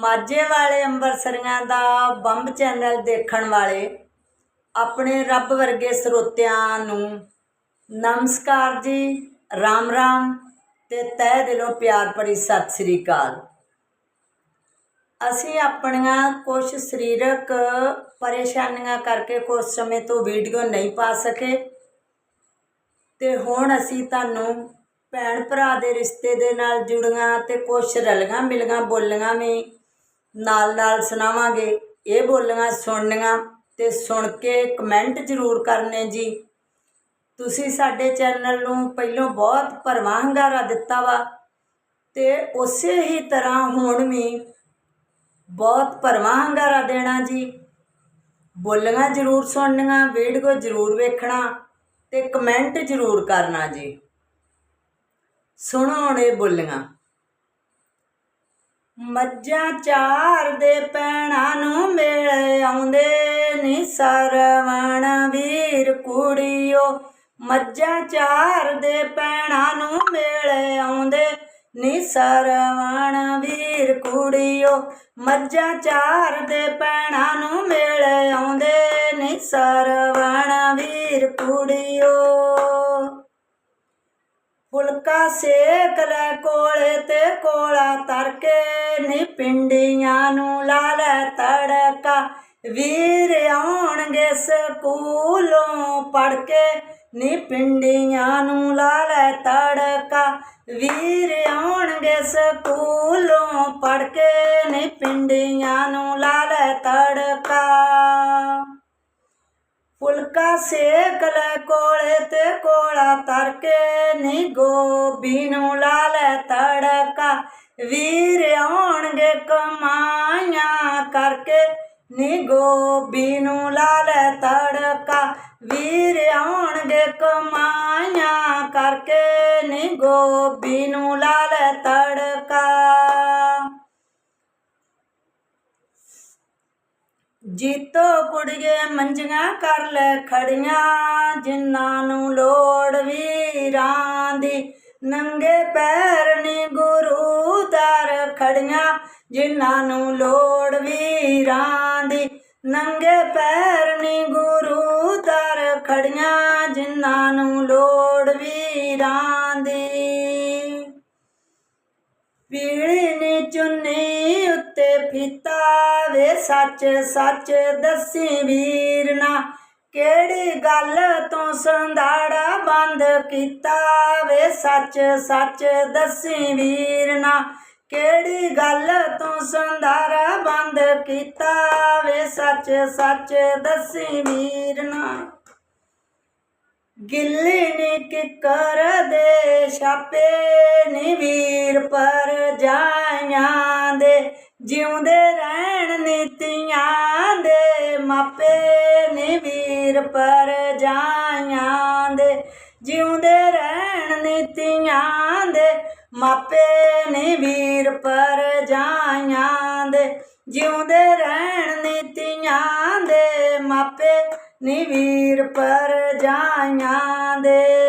ਮਾਝੇ ਵਾਲੇ ਅੰਬਰਸਰੀਆਂ ਦਾ bomb channel ਦੇਖਣ ਵਾਲੇ ਆਪਣੇ ਰੱਬ ਵਰਗੇ ਸਰੋਤਿਆਂ ਨੂੰ ਨਮਸਕਾਰ ਜੀ, ਰਾਮ ਰਾਮ ਤੇ ਤਹਿ ਦਿਲੋਂ ਪਿਆਰ ਭਰੀ ਸਤਿ ਸ੍ਰੀ ਅਕਾਲ। ਅਸੀਂ ਆਪਣੀਆਂ ਕੁਝ ਸਰੀਰਕ ਪਰੇਸ਼ਾਨੀਆਂ ਕਰਕੇ ਕੁਝ ਸਮੇਂ ਤੋਂ ਵੀਡੀਓ ਨਹੀਂ ਪਾ ਸਕੇ ਤੇ ਹੁਣ ਅਸੀਂ ਤੁਹਾਨੂੰ ਭੈਣ ਭਰਾ ਦੇ ਰਿਸ਼ਤੇ ਦੇ ਨਾਲ ਜੁੜੀਆਂ ਤੇ ਕੁਝ ਰਲੀਆਂ ਮਿਲੀਆਂ ਬੋਲੀਆਂ ਵੀ ਨਾਲ ਨਾਲ ਸੁਣਾਵਾਂਗੇ, ਇਹ ਬੋਲੀਆਂ ਸੁਣਨੀਆਂ ਤੇ ਸੁਣ ਕੇ ਕਮੈਂਟ ਜ਼ਰੂਰ ਕਰਨੇ ਜੀ। ਤੁਸੀਂ ਸਾਡੇ ਚੈਨਲ ਨੂੰ ਪਹਿਲੋਂ ਬਹੁਤ ਭਰਵਾਂ ਹੰਗਾਰਾ ਦਿੱਤਾ ਵਾ ਤੇ ਉਸੇ ਹੀ ਤਰ੍ਹਾਂ ਹੁਣ ਵੀ ਬਹੁਤ ਭਰਵਾਂ ਹੰਗਾਰਾ ਦੇਣਾ ਜੀ। ਬੋਲੀਆਂ ਜ਼ਰੂਰ ਸੁਣਨੀਆਂ ਵੀਡੀਓ ਜ਼ਰੂਰ ਵੇਖਣਾ ਤੇ ਕਮੈਂਟ ਜ਼ਰੂਰ ਕਰਨਾ ਜੀ। ਸੁਣੋ ਹੁਣ ਇਹ ਬੋਲੀਆਂ। ਮੱਝਾਂ ਚਾਰ ਦੇ ਪੈਣਾ ਨੂੰ ਮੇਲੇ ਆਉਂਦੇ ਨੀ ਸਰਵਣ ਵੀਰ ਕੁੜੀਓ। ਮੱਝਾਂ ਚਾਰ ਦੇ ਪੈਣਾ ਨੂੰ ਮੇਲੇ ਆਉਂਦੇ ਨੀ ਸਰਵਣ ਵੀਰ ਕੁੜੀਓ। ਮੱਝਾਂ ਚਾਰ ਦੇ ਪੈਣਾ ਨੂੰ ਮੇਲੇ ਆਉਂਦੇ ਨੀ ਸਰਵਣ ਵੀਰ ਕੁੜੀਓ। ਫੁਲਕਾ ਸੇਕ ਲੈ ਕੋਲੇ ਤੇ ਕੋਲਾ ਤਰ ਕੇ ਨੀ ਪਿੰਡੀਆਂ ਨੂੰ ਲਾ ਤੜਕਾ। ਵੀਰ ਆਉਣਗੇ ਸਕੂਲੋਂ ਪੜ ਕੇ। ਨੀ ਪਿੰਡੀਆਂ ਨੂੰ ਲਾ ਤੜਕਾ। ਵੀਰ ਆਉਣਗੇ ਸਕੂਲੋਂ ਪੜ ਕੇ। ਨੀ ਪਿੰਡੀਆਂ ਨੂੰ ਲਾ ਤੜਕਾ। ਫੁਲਕਾ ਸੇਕ ਲੈ ਕੋਲੇ ਤੇ ਕੋਲਾ ਤਰ ਕੇ ਨੀ ਗੋਬੀ ਨੂੰ ਲਾ ਲੈ ਤੜਕਾ। ਵੀਰ ਆਉਣਗੇ ਕਮਾਈਆਂ ਕਰਕੇ ਨੀ ਗੋਬੀ ਨੂੰ ਲਾ ਲੈ ਤੜਕਾ। ਵੀਰ ਆਉਣਗੇ ਕਮਾਈਆਂ ਕਰਕੇ ਨੀ ਗੋਬੀ ਨੂੰ ਲਾ ਲੈ ਤੜਕਾ। ਜੀਤੋ ਕੁੜੀਏ ਮੰਜੀਆਂ ਕਰ ਲੈ ਖੜੀਆਂ, ਜਿਨ੍ਹਾਂ ਨੂੰ ਲੋੜ ਵੀਰਾਂ ਦੀ। ਨੰਗੇ ਪੈਰ ਨੀ ਗੁਰੂ ਦਰ ਖੜੀਆਂ, ਜਿਨ੍ਹਾਂ ਨੂੰ ਲੋੜ ਵੀਰਾਂ ਦੀ। ਨੰਗੇ ਪੈਰ ਨੀ ਗੁਰੂ ਦਰ ਖੜੀਆਂ, ਜਿਨ੍ਹਾਂ ਨੂੰ ਲੋੜ ਵੀਰਾਂ ਦੀ। ਪੀੜੀ ਨੀ ਚੁੰਨੀ ਉੱਤੇ ਫੀਤਾ ਸੱਚ ਸੱਚ ਦੱਸੀ ਵੀਰ ਨਾ। ਕਿਹੜੀ ਗੱਲ ਤੋਂ ਸੰਧਾੜਾ ਬੰਦ ਕੀਤਾ ਵੇ? ਸੱਚ ਸੱਚ ਦੱਸੀ ਵੀਰ ਨਾ। ਕਿਹੜੀ ਗੱਲ ਤੋਂ ਸੰਧਾੜਾ ਬੰਦ ਕੀਤਾ ਵੇ? ਸੱਚ ਸੱਚ ਦੱਸੀ ਵੀਰ ਨਾ। ਗਿੱਲੀ ਨੀ ਕਿਕਰ ਦੇ, ਛਾਪੇ ਨੀ ਵੀਰ ਪਰ ਜਾਈਆਂ ਦੇ। ਜਿਉਂਦੇ ਰਹਿਣ ਨੀਤੀਆਂ ਦੇ, ਮਾਪੇ ਨੀ ਵੀਰ ਪਰ ਜਾਈਆਂ ਦੇ। ਜਿਉਂਦੇ ਰਹਿਣ ਨੀਤੀਆਂ ਦੇ, ਮਾਪੇ ਨੀ ਵੀਰ ਪਰ ਜਾਈਆਂ ਦੇ। ਜਿਉਂਦੇ ਰਹਿਣ ਨੀਤੀਆਂ ਦੇ, ਮਾਪੇ ਨੀ ਵੀਰ ਪਰ ਜਾਈਆਂ ਦੇ।